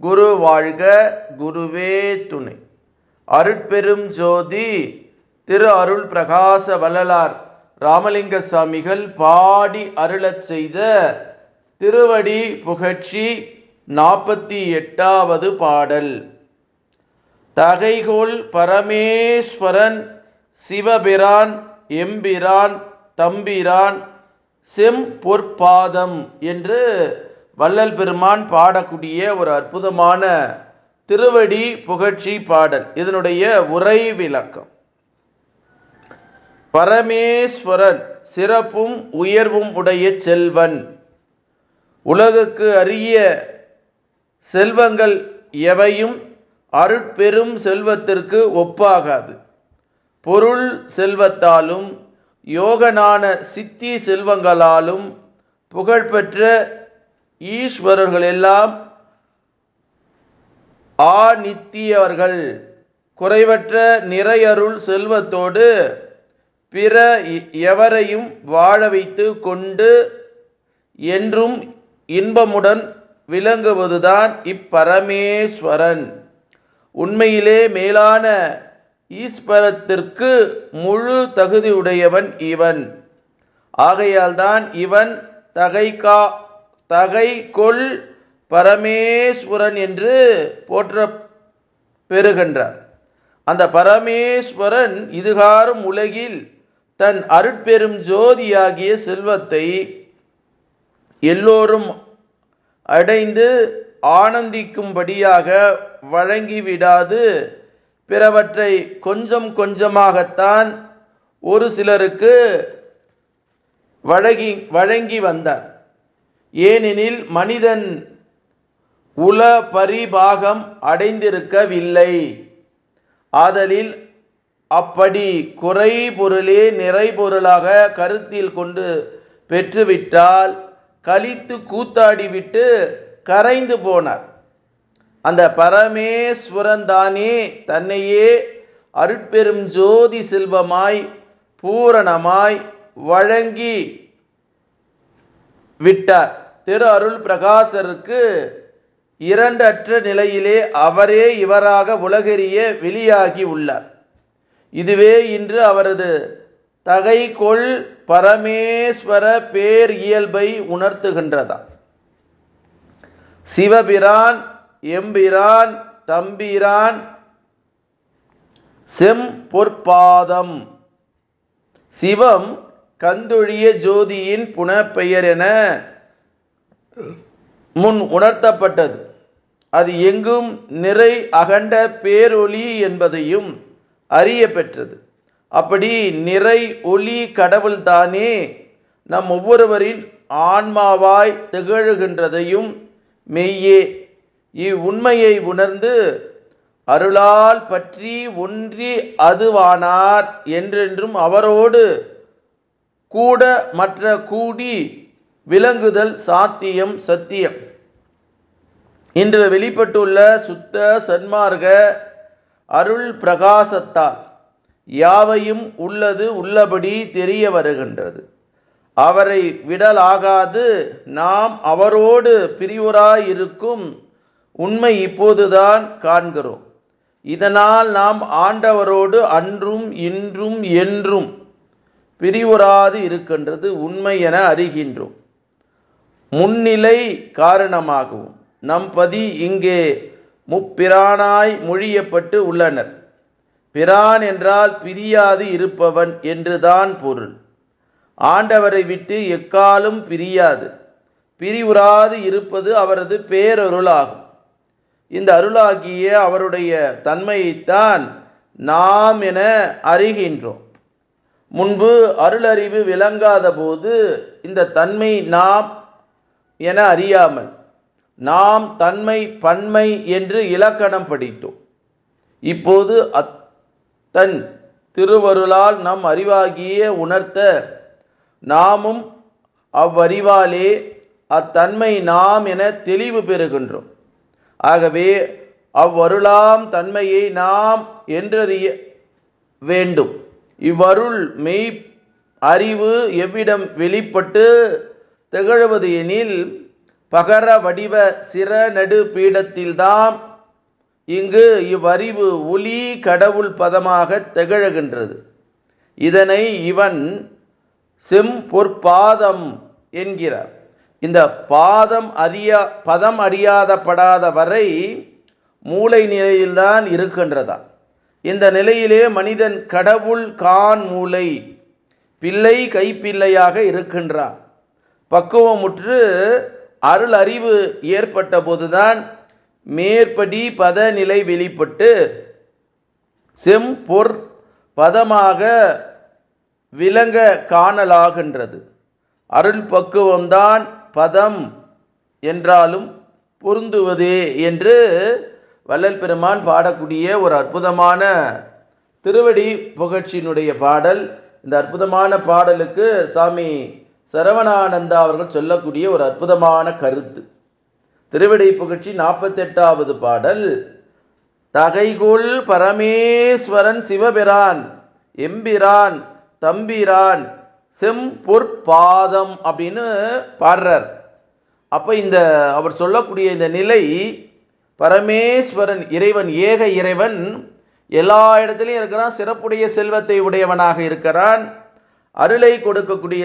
குரு வாழ்க குருவே துணை. அருட்பெரும் ஜோதி திரு அருள் பிரகாச வள்ளலார் ராமலிங்க சாமிகள் பாடி அருளச் செய்த திருவடி புகழ்ச்சி நாற்பத்தி எட்டாவது பாடல். தகைகோள் பரமேஸ்வரன் சிவபிரான் எம்பிரான் தம்பிரான் செம்பொற்பாதம் என்று வள்ளல் பெருமான் பாடக்கூடிய ஒரு அற்புதமான திருவடி புகழ்ச்சி பாடல். இதனுடைய உரை விளக்கம். பரமேஸ்வரன் சிறப்பும் உயர்வும் உடைய செல்வன். உலகுக்கு அரிய செல்வங்கள் எவையும் அருட்பெரும் செல்வத்திற்கு ஒப்பாகாது. பொருள் செல்வத்தாலும் யோகனான சித்தி செல்வங்களாலும் புகழ்பெற்ற ஈஸ்வரர்கள் எல்லாம் ஆநித்தியவர்கள். குறைவற்ற நிறையருள் செல்வத்தோடு பிற எவரையும் வாழ வைத்து கொண்டு என்றும் இன்பமுடன் விளங்குவதுதான் இப்பரமேஸ்வரன். உண்மையிலே மேலான ஈஸ்வரத்திற்கு முழு தகுதியுடையவன் இவன். ஆகையால்தான் இவன் தகைகா தகை கொள் பரமேஸ்வரன் என்று போற்ற பெறுகின்றார். அந்த பரமேஸ்வரன் இதுகாரும் உலகில் தன் அருட்பெரும் ஜோதியாகிய செல்வத்தை எல்லோரும் அடைந்து ஆனந்திக்கும்படியாக வழங்கிவிடாது. பிறவற்றை கொஞ்சம் கொஞ்சமாகத்தான் ஒரு சிலருக்கு வழங்கி வழங்கி வந்தார். ஏனெனில் மனிதன் உல பரிபாகம் அடைந்திருக்கவில்லை. ஆதலில் அப்படி குறை பொருளே நிறை பொருளாக கருத்தில் கொண்டு பெற்றுவிட்டால் கழித்து கூத்தாடிவிட்டு கரைந்து போனார். அந்த பரமேஸ்வரன் தானே தன்னையே அருட்பெரும் ஜோதி செல்வமாய் பூரணமாய் வழங்கி விட்டார். திரு அருள் பிரகாசருக்கு இரண்டற்ற நிலையிலே அவரே இவராக உலகெறிய வெளியாகி உள்ளார். இதுவே இன்று அவரது தகைகொள் பரமேஸ்வர பேர் இயல்பை உணர்த்துகின்றதா சிவபிரான் எம்பிரான் தம்பிரான் செம் பொற்பாதம் சிவம் கந்தொழிய ஜோதியின் புனப்பெயர் என முன் உணர்த்தப்பட்டது. அது எங்கும் நிறை அகண்ட பேரொளி என்பதையும் அறிய பெற்றது. அப்படி நிறை ஒளி கடவுள்தானே நம் ஒவ்வொருவரின் ஆன்மாவாய் திகழுகின்றதையும் மெய்யே இவ்வுண்மையை உணர்ந்து அருளால் பற்றி ஒன்றி அதுவானார் என்றென்றும் அவரோடு கூட மற்ற கூடி விளங்குதல் சாத்தியம் சத்தியம். இன்று வெளிப்பட்டுள்ள சுத்த சன்மார்க்க அருள் பிரகாசத்தால் யாவையும் உள்ளது உள்ளபடி தெரிய வருகின்றது. அவரை விடலாகாது நாம் அவரோடு பிரிவுராயிருக்கும் உண்மை இப்போதுதான் காண்கிறோம். இதனால் நாம் ஆண்டவரோடு அன்றும் இன்றும் என்றும் பிரிவுறாது இருக்கின்றது உண்மை என அறிகின்றோம். முன்னிலை காரணமாகவும் நம் பதி இங்கே முப்பிரானாய் மொழியப்பட்டு உள்ளனர். பிரான் என்றால் பிரியாது இருப்பவன் என்றுதான் பொருள். ஆண்டவரை விட்டு எக்காலும் பிரியாது. பிரிவுறாது இருப்பது அவரது பேரருளாகும். இந்த அருளாகிய அவருடைய தன்மையைத்தான் நாம் என அறிகின்றோம். முன்பு அருளறிவு விளங்காத போது இந்த தன்மை நாம் என அறியாமல் நாம் தன்மை பன்மை என்று இலக்கணம் படித்தோம். இப்போது அத்தன் திருவருளால் நம் அறிவாகிய உணர்த்த நாமும் அவ்வறிவாலே அத்தன்மை நாம் என தெளிவு பெறுகின்றோம். ஆகவே அவ்வருளாம் தன்மையை நாம் என்றறிய வேண்டும். இவ்வருள் மெய் அறிவு எவ்விடம் வெளிப்பட்டு திகழ்வது எனில் பகர வடிவ சிற நடு பீடத்தில்தான் இங்கு இவ்வறிவு ஒளி கடவுள் பதமாக திகழ்கின்றது. இதனை இவன் செம்பொற்பாதம் என்கிறார். இந்த பாதம் அறியா பதம் அறியாதப்படாத வரை மூளை நிலையில்தான் இருக்கின்றதா இந்த நிலையிலே மனிதன் கடவுள் கான் மூளை பிள்ளை கைப்பிள்ளையாக இருக்கின்றான். பக்குவமுற்று அருள் அறிவு ஏற்பட்ட போதுதான் மேற்படி பத நிலை வெளிப்பட்டு செம்பொற் பதமாக விளங்க காணலாகின்றது. அருள் பக்குவம்தான் பதம் என்றாலும் பொருந்துவதே என்று வள்ளல் பெருமான் பாடக்கூடிய ஒரு அற்புதமான திருவடி புகழ்ச்சியினுடைய பாடல். இந்த அற்புதமான பாடலுக்கு சாமி சரவணானந்தா அவர்கள் சொல்லக்கூடிய ஒரு அற்புதமான கருத்து. திருவடி புகழ்ச்சி நாற்பத்தெட்டாவது பாடல். தகைகுள் பரமேஸ்வரன் சிவபிரான் எம்பிரான் தம்பிரான் செம்பொற்பாதம் அப்படின்னு பாடுறார். அப்போ இந்த அவர் சொல்லக்கூடிய இந்த நிலை பரமேஸ்வரன் இறைவன் ஏக இறைவன் எல்லா இடத்துலையும் இருக்கிறான் சிறப்புடைய செல்வத்தை உடையவனாக இருக்கிறான். அருளை கொடுக்கக்கூடிய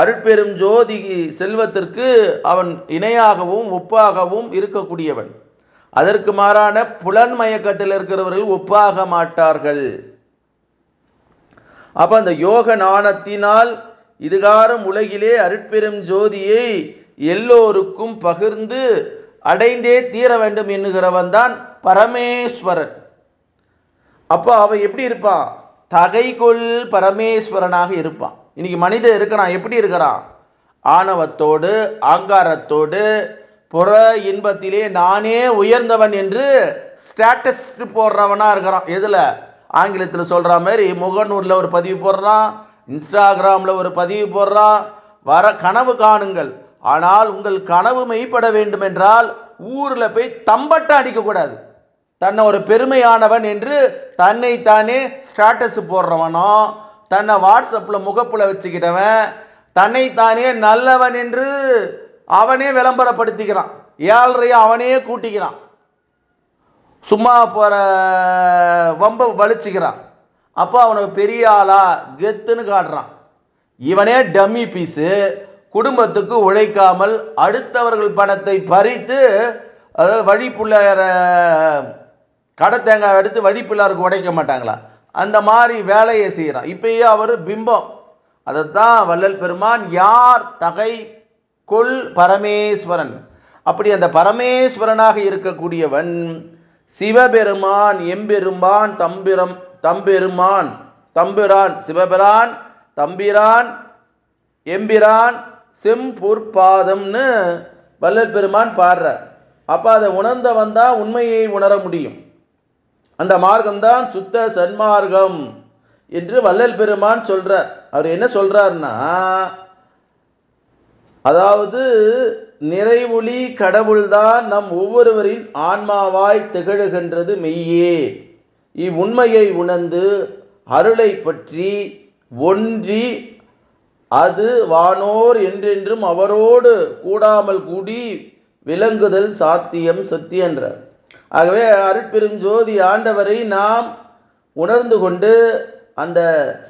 அருட்பெரும் ஜோதி செல்வத்திற்கு அவன் இணையாகவும் ஒப்பாகவும் இருக்கக்கூடியவன். அதற்கு மாறான புலன் மயக்கத்தில் இருக்கிறவர்கள் ஒப்பாக மாட்டார்கள். அப்போ அந்த யோக நாணத்தினால் இதுகாரம் உலகிலே அருட்பெரும் ஜோதியை எல்லோருக்கும் பகிர்ந்து அடைந்தே தீர வேண்டும் என்கிறவன் தான் பரமேஸ்வரன். அப்போ அவன் எப்படி இருப்பான்? தகைகொள் பரமேஸ்வரனாக இருப்பான். இன்னைக்கு மனிதன் இருக்கிறான். எப்படி இருக்கிறான்? ஆணவத்தோடு ஆங்காரத்தோடு புற இன்பத்திலே நானே உயர்ந்தவன் என்று ஸ்டேட்டஸ் போடுறவனாக இருக்கிறான். எதில்? ஆங்கிலத்தில் சொல்கிற மாதிரி முகநூரில் ஒரு பதிவு போடுறான் இன்ஸ்டாகிராமில் ஒரு பதிவு போடுறான் வர கனவு காணுங்கள். ஆனால் உங்கள் கனவு மெய்ப்பட வேண்டும் என்றால் ஊரில் போய் தம்பட்டம் அடிக்கக்கூடாது தன்னை ஒரு பெருமையானவன் என்று தன்னை தானே ஸ்டேட்டஸ் போடுறவனோ தன்னை வாட்ஸ்அப்பில் முகப்பில் வச்சுக்கிட்டவன் தன்னைத்தானே நல்லவன் என்று அவனே விளம்பரப்படுத்திக்கிறான். ஏழ்றையை அவனே கூட்டிக்கிறான். சும்மா போகிற வம்ப வலிச்சுக்கிறான். அப்போ அவனை பெரிய ஆளா கெத்துன்னு காட்டுறான். இவனே டம்மி பீஸு குடும்பத்துக்கு உழைக்காமல் அடுத்தவர்கள் பணத்தை பறித்து அதாவது வழிப்புள்ளார கடை தேங்காய் எடுத்து வழிப்புள்ளாருக்கு உடைக்க மாட்டாங்களா? அந்த மாதிரி வேலையை செய்கிறான் இப்பயே அவர் பிம்பம். அதைத்தான் வள்ளல் பெருமான் யார் தகை கொள் பரமேஸ்வரன்? அப்படி அந்த பரமேஸ்வரனாக இருக்கக்கூடியவன் சிவபெருமான் எம்பெருமான் தம்பிரம் தம்பெருமான் தம்பிரான் சிவபிரான் தம்பிரான் எம்பிரான் செம்பொற்பாதம்னு வள்ளல் பெருமான் பாடுறார். அப்போ அதை உணர்ந்தவன் தான் உண்மையை உணர முடியும். அந்த மார்க்கம்தான் சுத்த சன்மார்க்கம் என்று வள்ளல் பெருமான் சொல்றார். அவர் என்ன சொல்றாருன்னா அதாவது நிறைவுளி கடவுள்தான் நம் ஒவ்வொருவரின் ஆன்மாவாய் திகழுகின்றது மெய்யே. இவ்வுண்மையை உணர்ந்து அருளை பற்றி ஒன்றி அது வானோர் என்றென்றும் அவரோடு கூடாமல் கூடி விளங்குதல் சாத்தியம் சத்தியன்றார். ஆகவே அருட்பெருஞ்சோதி ஆண்டவரை நாம் உணர்ந்து கொண்டு அந்த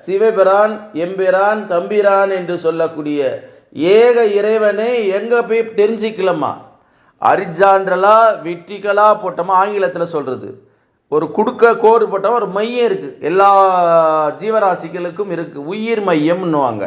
சிவபிரான் எம்பிரான் தம்பிரான் என்று சொல்லக்கூடிய ஏக இறைவனை எங்கே போய் தெரிஞ்சிக்கலாமா அரிஜான்றலா விட்டிகளா போட்டோமா? ஆங்கிலத்தில் சொல்கிறது ஒரு குடுக்க கோடு போட்டோம்? ஒரு மையம் இருக்குது எல்லா ஜீவராசிகளுக்கும் இருக்குது உயிர் மையம்னுவாங்க.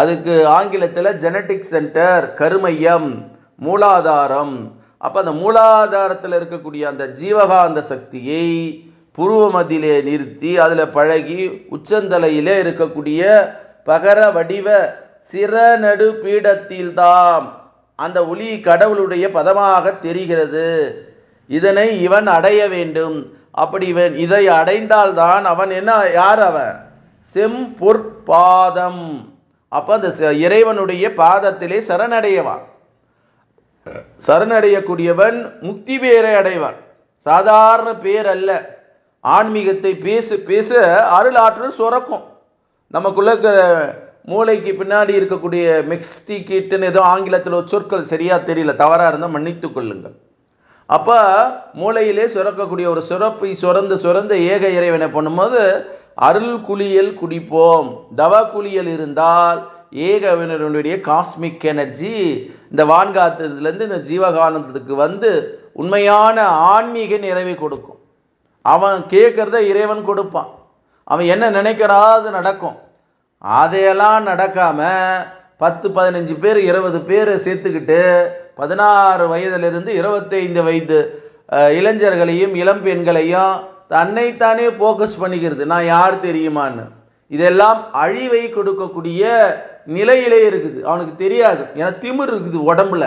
அதுக்கு ஆங்கிலத்தில் ஜெனட்டிக் சென்டர் கருமையம் மூலாதாரம். அப்போ அந்த மூலாதாரத்தில் இருக்கக்கூடிய அந்த ஜீவகாந்த சக்தியை புருவமதியிலே நிறுத்தி அதில் பழகி உச்சந்தலையிலே இருக்கக்கூடிய பகர வடிவ சிறநடு பீடத்தில்தாம் அந்த ஒளி கடவுளுடைய பதமாக தெரிகிறது. இதனை இவன் அடைய வேண்டும். அப்படி இவன் இதை அடைந்தால்தான் அவன் என்ன யார் அவன்? செம்பொற்பாதம். அப்போ அந்த ச- இறைவனுடைய பாதத்திலே சரணடையவான். சரணடையக்கூடியவன் முக்தி பேரை அடைவான். சாதாரண பேர் அல்ல. ஆன்மீகத்தை பேச பேச அருளாற்றல் சுரக்கும். நமக்குள்ள இருக்கிற மூளைக்கு பின்னாடி இருக்கக்கூடிய மெக்ஸ்டிகிட்டுன்னு ஏதோ ஆங்கிலத்தில் ஒரு சொற்கள் சரியாக தெரியல. தவறாக இருந்தால் மன்னித்து கொள்ளுங்கள். அப்போ மூளையிலே சுரக்கக்கூடிய ஒரு சுரப்பை சுரந்து சுரந்து ஏக இறைவனை பண்ணும்போது அருள் குளியல் குடிப்போம். தவ குளியல் இருந்தால் ஏகவினருடைய காஸ்மிக் எனர்ஜி இந்த வான்காத்ததுலேருந்து இந்த ஜீவகானந்தத்துக்கு வந்து உண்மையான ஆன்மீக நிறைவை கொடுக்கும். அவன் கேட்குறத இறைவன் கொடுப்பான். அவன் என்ன நினைக்கிறாது நடக்கும். அதையெல்லாம் நடக்காமல் பத்து பதினஞ்சு பேர் இருபது பேர் சேர்த்துக்கிட்டு பதினாறு வயதிலிருந்து இருபத்தைந்து வயது இளைஞர்களையும் இளம் பெண்களையும் தன்னைத்தானே ஃபோக்கஸ் பண்ணிக்கிறது. நான் யார் தெரியுமான்னு. இதெல்லாம் அழிவை கொடுக்கக்கூடிய நிலையிலே இருக்குது. அவனுக்கு தெரியாது. ஏன்னா திமிர் இருக்குது உடம்புல.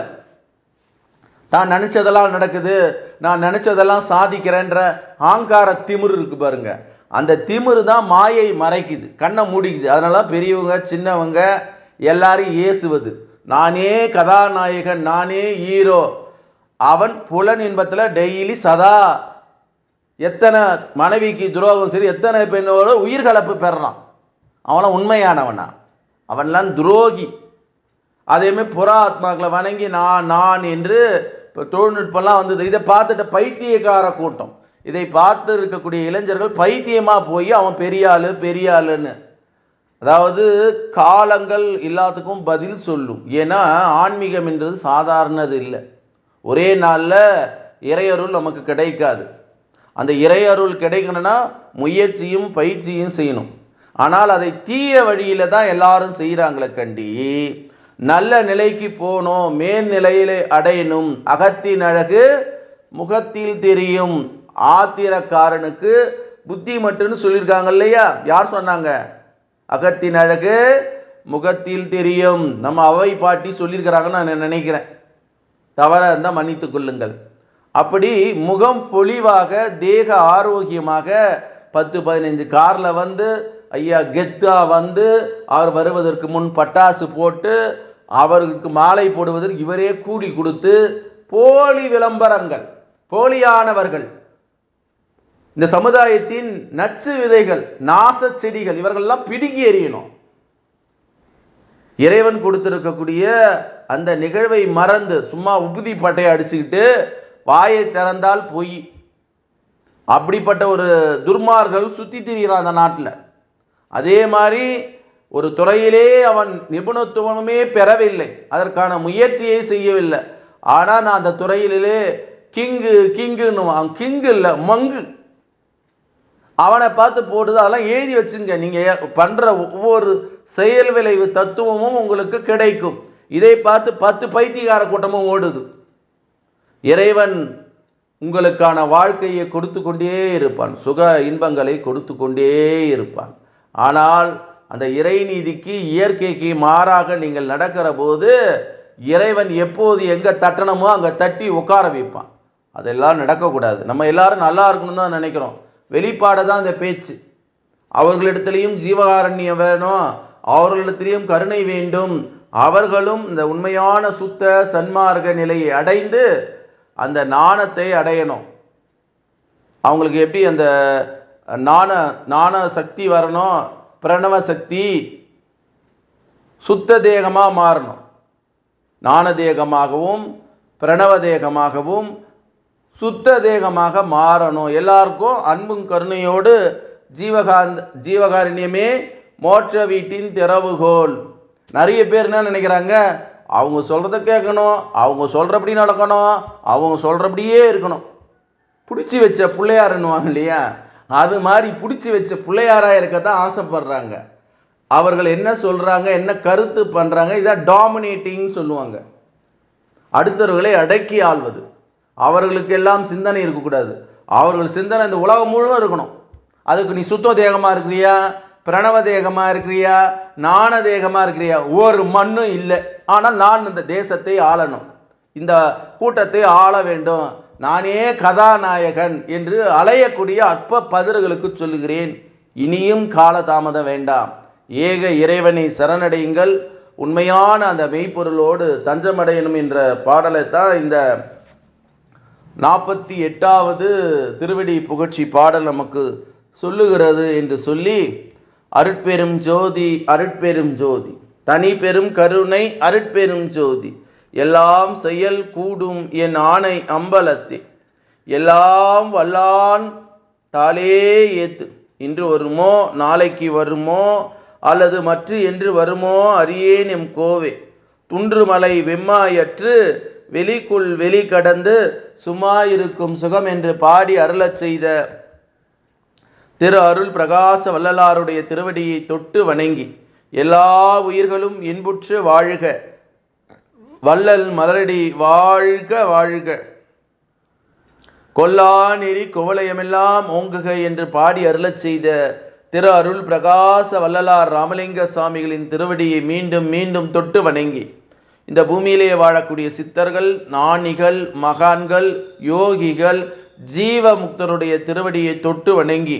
தான் நினச்சதெல்லாம் நடக்குது. நான் நினச்சதெல்லாம் சாதிக்கிறேன்ற ஆங்கார திமிர் இருக்கு பாருங்க. அந்த திமிரு தான் மாயை மறைக்குது. கண்ணை மூடிக்குது. அதனால பெரியவங்க சின்னவங்க எல்லாரும் ஏசுவது. நானே கதாநாயகன் நானே ஹீரோ அவன் புலன் இன்பத்தில் டெய்லி சதா எத்தனை மனைவிக்கு துரோகம் சரி எத்தனை பெண்ணோட உயிர் கலப்பு அவனை உண்மையானவனா? அவன்லாம் துரோகி. அதேமாதிரி புறா ஆத்மாக்களை வணங்கி நான் நான் என்று இப்போ தொழில்நுட்பம்லாம் வந்தது. இதை பார்த்துட்டு பைத்தியக்கார கூட்டம். இதை பார்த்து இருக்கக்கூடிய இளைஞர்கள் பைத்தியமாக போய் அவன் பெரியாளு பெரியாளுன்னு. அதாவது காலங்கள் எல்லாத்துக்கும் பதில் சொல்லும். ஏன்னா ஆன்மீகம் என்றது சாதாரணது இல்லை. ஒரே நாளில் இறையருள் நமக்கு கிடைக்காது. அந்த இறையருள் கிடைக்கணும்னா முயற்சியும் பயிற்சியும் செய்யணும். ஆனால் அதை தீய வழியில் தான் எல்லாரும் செய்கிறாங்களே கண்டி. நல்ல நிலைக்கு போகணும் மேல்நிலையிலே அடையணும். அகத்தின் அழகு முகத்தில் தெரியும். ஆத்திரக்காரனுக்கு புத்தி மட்டும்னு சொல்லியிருக்காங்க இல்லையா? யார் சொன்னாங்க? அகத்தின் அழகு முகத்தில் தெரியும். நம்ம அவை பாட்டி சொல்லியிருக்கிறாங்கன்னு நான் நினைக்கிறேன். தவறாக இருந்தால் மன்னித்துக் கொள்ளுங்கள். அப்படி முகம் பொலிவாக தேக ஆரோக்கியமாக பத்து பதினைஞ்சு காரில் வந்து ஐயா கெத்தா வந்து அவர் வருவதற்கு முன் பட்டாசு போட்டு அவருக்கு மாலை போடுவதற்கு இவரே கூடி கொடுத்து போலி விளம்பரங்கள் போலியானவர்கள். இந்த சமுதாயத்தின் நச்சு விதைகள் நாச செடிகள் இவர்கள்லாம் பிடுங்கி எறியணும். இறைவன் கொடுத்திருக்கக்கூடிய அந்த நிகழ்வை மறந்து சும்மா உபுதி பட்டையை அடிச்சுக்கிட்டு வாயை திறந்தால் பொய். அப்படிப்பட்ட ஒரு துர்மார்கள் சுற்றி திரிகிறான் அந்த நாட்டில். அதே மாதிரி ஒரு துறையிலே அவன் நிபுணத்துவமே பெறவில்லை. அதற்கான முயற்சியை செய்யவில்லை. ஆனால் நான் அந்த துறையிலே கிங்கு கிங்குன்னு அவன் கிங்கு இல்லை மங்கு. அவனை பார்த்து போடுது அதெல்லாம் எழுதி வச்சுங்க நீங்கள் பண்ணுற ஒவ்வொரு செயல் விளைவு தத்துவமும் உங்களுக்கு கிடைக்கும். இதை பார்த்து பத்து பைத்தியக்கார கூட்டமும் ஓடுது. இறைவன் உங்களுக்கான வாழ்க்கையை கொடுத்து கொண்டே இருப்பான். சுக இன்பங்களை கொடுத்து கொண்டே இருப்பான். ஆனால் அந்த இறைநீதிக்கு இயற்கைக்கு மாறாக நீங்கள் நடக்கிற போது இறைவன் எப்போது எங்கே தட்டணுமோ அங்கே தட்டி உட்கார வைப்பான். அதெல்லாம் நடக்கக்கூடாது. நம்ம எல்லாரும் நல்லா இருக்கணும்னு தான் நினைக்கிறோம். வெளிப்பாடு தான் இந்த பேச்சு. அவர்களிடத்துலேயும் ஜீவகாரண்யம் வேணும். அவர்களிடத்திலையும் கருணை வேண்டும். அவர்களும் இந்த உண்மையான சுத்த சன்மார்க்க நிலையை அடைந்து அந்த நாணத்தை அடையணும். அவங்களுக்கு எப்படி அந்த நாண நாண சக்தி வரணும்? பிரணவ சக்தி சுத்த தேகமாக மாறணும். நாண தேகமாகவும் பிரணவ தேகமாகவும் சுத்த தேகமாக மாறணும். எல்லாருக்கும் அன்பும் கருணையோடு ஜீவகாந்த ஜீவகாருண்யமே மோட்ச வீட்டின் திறவுகோல். நிறைய பேர் என்ன நினைக்கிறாங்க? அவங்க சொல்கிறத கேட்கணும் அவங்க சொல்கிறபடி நடக்கணும் அவங்க சொல்கிறபடியே இருக்கணும். பிடிச்சி வச்ச பிள்ளையாருன்னுவாங்க இல்லையா? அது மாதிரி பிடிச்சி வச்ச பிள்ளையாராக இருக்க தான் ஆசைப்படுறாங்க. அவர்கள் என்ன சொல்கிறாங்க என்ன கருத்து பண்ணுறாங்க இதான் டாமினேட்டிங்னு சொல்லுவாங்க. அடுத்தவர்களை அடக்கி ஆள்வது. அவர்களுக்கு எல்லாம் சிந்தனை இருக்கக்கூடாது. அவர்கள் சிந்தனை இந்த உலகம் முழுவதும் இருக்கணும். அதுக்கு நீ சுத்த தேகமாக இருக்கிறியா? பிரணவ தேகமாக இருக்கிறியா? நாணதேகமாக இருக்கிறியா? ஒரு மண்ணும் இல்லை. ஆனால் நான் இந்த தேசத்தை ஆளணும். இந்த கூட்டத்தை ஆள வேண்டும். நானே கதாநாயகன் என்று அலையக்கூடிய அற்ப பதிர்களுக்கு சொல்லுகிறேன். இனியும் காலதாமதம் வேண்டாம். ஏக இறைவனை சரணடையுங்கள். உண்மையான அந்த மெய்ப்பொருளோடு தஞ்சமடையணும் என்ற பாடலை தான் இந்த நாற்பத்தி எட்டாவது திருவடி புகழ்ச்சி பாடல் நமக்கு சொல்லுகிறது என்று சொல்லி அருட்பெரும் ஜோதி அருட்பெரும் ஜோதி. தனி பெரும் கருணை அருட்பெரும் ஜோதி. எல்லாம் செயல் கூடும் என் ஆணை அம்பலத்தே. எல்லாம் வல்லான் தாளே ஏத்து. இன்று வருமோ நாளைக்கு வருமோ அல்லது மற்ற என்று வருமோ அறியேன் எம் கோவே. துன்றுமலை வெம்மாயற்று வெளிக்குள் வெளி கடந்து சும்மா இருக்கும் சுகம் என்று பாடி அருளச் செய்த திரு அருள் பிரகாச வள்ளலாருடைய திருவடியை தொட்டு வணங்கி எல்லா உயிர்களும் இன்புற்று வாழ்க. வள்ளல் மலரடி வாழ்க வாழ்க. கொல்லா நெறி ஓங்குக என்று பாடி அருளச் செய்த திரு அருள் பிரகாச வள்ளலார் ராமலிங்க சுவாமிகளின் திருவடியை மீண்டும் மீண்டும் தொட்டு வணங்கி இந்த பூமியிலேயே வாழக்கூடிய சித்தர்கள் ஞானிகள் மகான்கள் யோகிகள் ஜீவ முக்தருடைய திருவடியை தொட்டு வணங்கி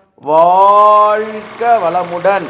வாழ்க வளமுடன்.